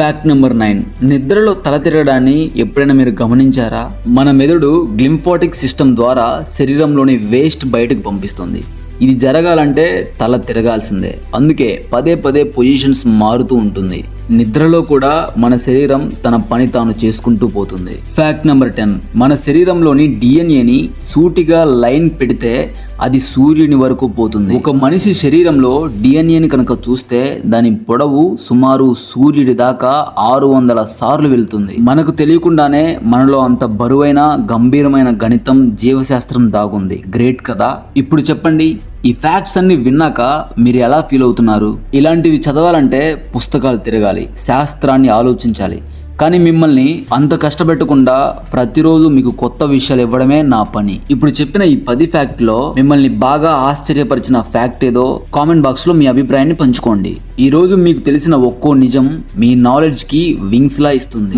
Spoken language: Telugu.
ఫ్యాక్ట్ నెంబర్ నైన్ నిద్రలో తల తిరగడాన్ని ఎప్పుడైనా మీరు గమనించారా? మన మెదడు గ్లింఫాటిక్ సిస్టమ్ ద్వారా శరీరంలోని వేస్ట్ బయటకు పంపిస్తుంది. ఇది జరగాలంటే తల తిరగాల్సిందే. అందుకే పదే పదే పొజిషన్స్ మారుతూ ఉంటుంది. నిద్రలో కూడా మన శరీరం తన పని తాను చేసుకుంటూ పోతుంది. ఫ్యాక్ట్ నెంబర్ టెన్ మన శరీరంలోని డిఎన్ఏని సూటిగా లైన్ పెడితే అది సూర్యుని వరకు పోతుంది. ఒక మనిషి శరీరంలో డిఎన్ఏని కనుక చూస్తే దాని పొడవు సుమారు సూర్యుడి దాకా ఆరు వందల సార్లు వెళ్తుంది. మనకు తెలియకుండానే మనలో అంత బరువైన గంభీరమైన గణితం జీవశాస్త్రం దాగుంది. గ్రేట్ కదా? ఇప్పుడు చెప్పండి. ఈ ఫ్యాక్ట్స్ అన్ని విన్నాక మీరు ఎలా ఫీల్ అవుతున్నారు? ఇలాంటివి చదవాలంటే పుస్తకాలు తిరగాలి శాస్త్రాన్ని ఆలోచించాలి. కానీ మిమ్మల్ని అంత కష్టపెట్టకుండా ప్రతిరోజు మీకు కొత్త విషయాలు ఇవ్వడమే నా పని. ఇప్పుడు చెప్పిన ఈ పది ఫ్యాక్ట్లో మిమ్మల్ని బాగా ఆశ్చర్యపరిచిన ఫ్యాక్ట్ ఏదో కామెంట్ బాక్స్లో మీ అభిప్రాయాన్ని పంచుకోండి. ఈ రోజు మీకు తెలిసిన ఒక్కో నిజం మీ నాలెడ్జ్కి వింగ్స్లా ఇస్తుంది.